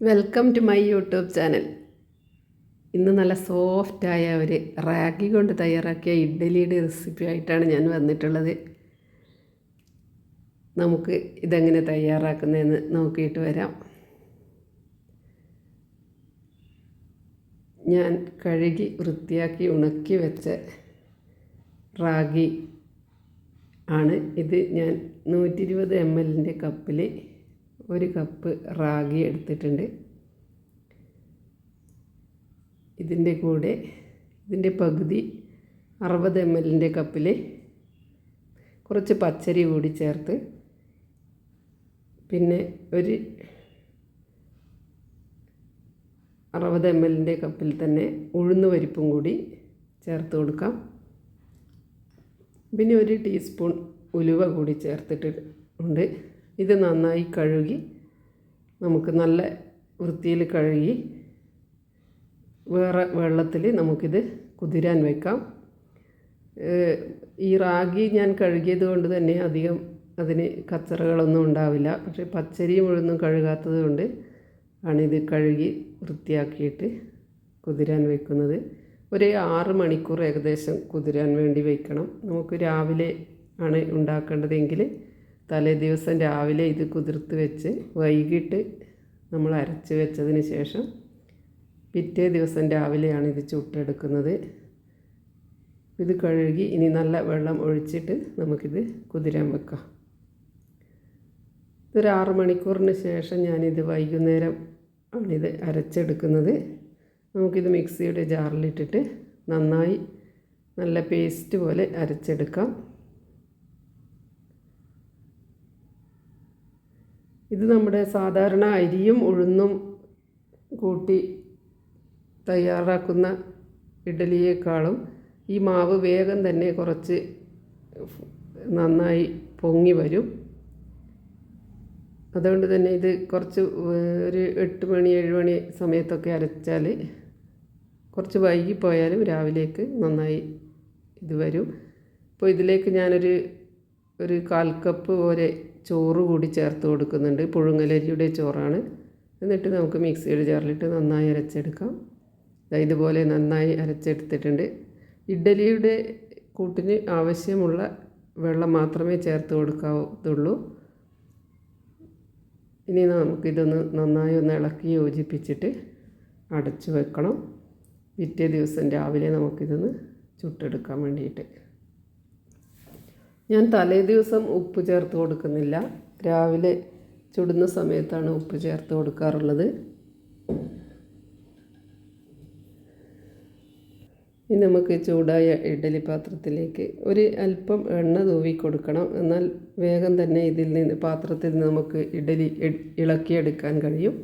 Welcome to my YouTube channel. ഇന്ന് നല്ല സോഫ്റ്റായ ഒരു റാഗി കൊണ്ട് തയ്യാറാക്കിയ ഇഡ്ഡലിയുടെ റെസിപ്പി ആയിട്ടാണ് ഞാൻ വന്നിട്ടുള്ളത്. നമുക്ക് ഇതെങ്ങനെ തയ്യാറാക്കുന്നതെന്ന് നോക്കിയിട്ട് വരാം. ഞാൻ കഴുകി വൃത്തിയാക്കി ഉണക്കി വെച്ച റാഗി ആണ്. ഇത് ഞാൻ നൂറ്റി ഇരുപത് എം എല്ലിന്റെ കപ്പിൽ ഒരു കപ്പ് റാഗി എടുത്തിട്ടുണ്ട്. ഇതിന്റെ കൂടെ ഇതിന്റെ പകുതി അറുപത് എം എല്ലിന്റെ കപ്പിൽ കുറച്ച് പച്ചരി കൂടി ചേർത്ത് പിന്നെ ഒരു അറുപത് എം എല്ലിന്റെ കപ്പിൽ തന്നെ ഉഴുന്ന് പരിപ്പും കൂടി ചേർത്ത് കൊടുക്കാം. പിന്നെ ഒരു ടീസ്പൂൺ ഉലുവ കൂടി ചേർത്തിട്ട് ഉണ്ട്. ഇത് നന്നായി കഴുകി നമുക്ക് നല്ല വൃത്തിയിൽ കഴുകി വേറെ വെള്ളത്തിൽ നമുക്കിത് കുതിരാൻ വെക്കാം. ഈ റാഗി ഞാൻ കഴുകിയത് കൊണ്ട് തന്നെ അധികം അതിന് കച്ചറകളൊന്നും ഉണ്ടാവില്ല. പക്ഷേ പച്ചരി ഉഴുന്നും കഴുകാത്തത് കൊണ്ട് ആണിത് കഴുകി വൃത്തിയാക്കിയിട്ട് കുതിരാൻ വെക്കുന്നത്. ഒരു ആറ് മണിക്കൂർ ഏകദേശം കുതിരാൻ വേണ്ടി വയ്ക്കണം നമുക്ക് രാവിലെ ആണ് ഉണ്ടാക്കേണ്ടതെങ്കിൽ തലേ ദിവസം രാവിലെ ഇത് കുതിർത്ത് വെച്ച് വൈകിട്ട് നമ്മൾ അരച്ച് വെച്ചതിന് ശേഷം പിറ്റേ ദിവസം രാവിലെയാണ് ഇത് ചുട്ടെടുക്കുന്നത്. ഇത് കഴുകി ഇനി നല്ല വെള്ളം ഒഴിച്ചിട്ട് നമുക്കിത് കുതിരാൻ വെക്കാം. ഇതൊരു ആറ് മണിക്കൂറിന് ശേഷം ഞാനിത് വൈകുന്നേരം ആണിത് അരച്ചെടുക്കുന്നത്. നമുക്കിത് മിക്സിയുടെ ജാറിലിട്ടിട്ട് നന്നായി നല്ല പേസ്റ്റ് പോലെ അരച്ചെടുക്കാം. ഇത് നമ്മുടെ സാധാരണ അരിയും ഉഴുന്നും കൂട്ടി തയ്യാറാക്കുന്ന ഇഡലിയേക്കാളും ഈ മാവ് വേഗം തന്നെ കുറച്ച് നന്നായി പൊങ്ങി വരും. അതുകൊണ്ട് തന്നെ ഇത് കുറച്ച് ഒരു എട്ട് മണി ഏഴ് മണി സമയത്തൊക്കെ അരച്ചാൽ കുറച്ച് വൈകിപ്പോയാലും രാവിലേക്ക് നന്നായി ഇത് വരും. അപ്പോൾ ഇതിലേക്ക് ഞാനൊരു ഒരു കാൽ കപ്പ് പോലെ ചോറ് കൂടി ചേർത്ത് കൊടുക്കുന്നുണ്ട്. പുഴുങ്ങലരിയുടെ ചോറാണ്. എന്നിട്ട് നമുക്ക് മിക്സിയുടെ ജാറിലിട്ട് നന്നായി അരച്ചെടുക്കാം. ഇതുപോലെ നന്നായി അരച്ചെടുത്തിട്ടുണ്ട്. ഇഡ്ഡലിയുടെ കൂട്ടിന് ആവശ്യമുള്ള വെള്ളം മാത്രമേ ചേർത്ത് കൊടുക്കാവുള്ളൂ. ഇനി നമുക്കിതൊന്ന് നന്നായി ഒന്ന് ഇളക്കി യോജിപ്പിച്ചിട്ട് അടച്ചു വെക്കണം. പിറ്റേ ദിവസം രാവിലെ നമുക്കിതൊന്ന് ചുട്ടെടുക്കാൻ വേണ്ടിയിട്ട്. ഞാൻ തലേ ദിവസം ഉപ്പ് ചേർത്ത് കൊടുക്കുന്നില്ല. രാവിലെ ചുടുന്ന സമയത്താണ് ഉപ്പ് ചേർത്ത് കൊടുക്കാറുള്ളത്. ഇനി നമുക്ക് ചൂടായ ഇഡ്ഡലി പാത്രത്തിലേക്ക് ഒരു അല്പം എണ്ണ തൂവി കൊടുക്കണം. എന്നാൽ വേഗം തന്നെ ഇതിൽ നിന്ന് പാത്രത്തിൽ നിന്ന് നമുക്ക് ഇഡ്ഡലി ഇളക്കിയെടുക്കാൻ കഴിയും.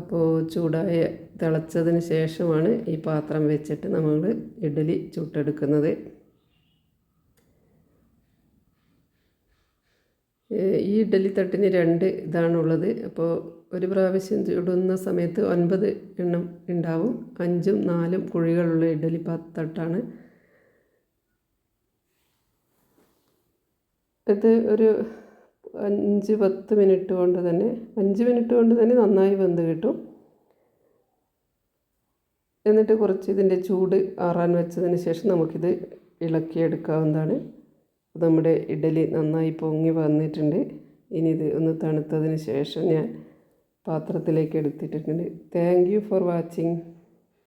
അപ്പോൾ ചൂടായ തിളച്ചതിന് ശേഷമാണ് ഈ പാത്രം വെച്ചിട്ട് നമ്മൾ ഇഡ്ഡലി ചുട്ടെടുക്കുന്നത്. ഈ ഇഡ്ഡലി തട്ടിന് രണ്ട് ഇതാണുള്ളത്. അപ്പോൾ ഒരു പ്രാവശ്യം ചുടുന്ന സമയത്ത് ഒൻപത് എണ്ണം ഉണ്ടാവും അഞ്ചും നാലും കുഴികളുള്ള ഇഡ്ഡലി തട്ടാണ് ഇത് ഒരു അഞ്ച് പത്ത് മിനിറ്റ് കൊണ്ട് തന്നെ അഞ്ച് മിനിറ്റ് കൊണ്ട് തന്നെ നന്നായി വെന്ത് കിട്ടും. എന്നിട്ട് കുറച്ച് ഇതിന്റെ ചൂട് ആറാൻ വെച്ചതിന് ശേഷം നമുക്കിത് ഇളക്കിയെടുക്കാവുന്നതാണ്. നമ്മുടെ ഇഡലി നന്നായി പൊങ്ങി വന്നിട്ടുണ്ട്. ഇനി ഇത് ഒന്ന് തണുത്തതിന് ശേഷം ഞാൻ പാത്രത്തിലേക്ക് എടുത്തിട്ടുണ്ട്. Thank for watching